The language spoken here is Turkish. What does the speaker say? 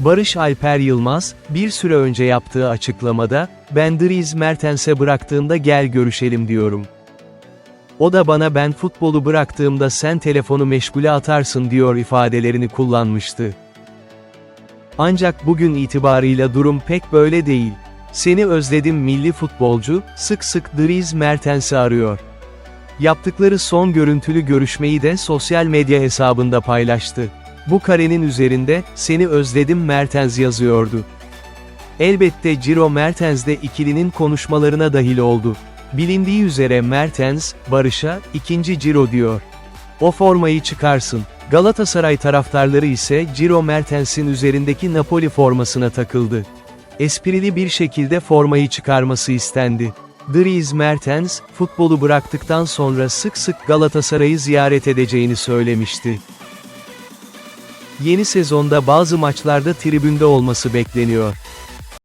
Barış Alper Yılmaz, bir süre önce yaptığı açıklamada, ben Dries Mertens'e bıraktığımda gel görüşelim diyorum. O da bana ben futbolu bıraktığımda sen telefonu meşgule atarsın diyor ifadelerini kullanmıştı. Ancak bugün itibarıyla durum pek böyle değil. Seni özledim milli futbolcu, sık sık Dries Mertens'i arıyor. Yaptıkları son görüntülü görüşmeyi de sosyal medya hesabında paylaştı. Bu karenin üzerinde, seni özledim Mertens yazıyordu. Elbette Ciro Mertens de ikilinin konuşmalarına dahil oldu. Bilindiği üzere Mertens, Barış'a, ikinci Ciro diyor. O formayı çıkarsın. Galatasaray taraftarları ise Ciro Mertens'in üzerindeki Napoli formasına takıldı. Esprili bir şekilde formayı çıkarması istendi. Dries Mertens, futbolu bıraktıktan sonra sık sık Galatasaray'ı ziyaret edeceğini söylemişti. Yeni sezonda bazı maçlarda tribünde olması bekleniyor.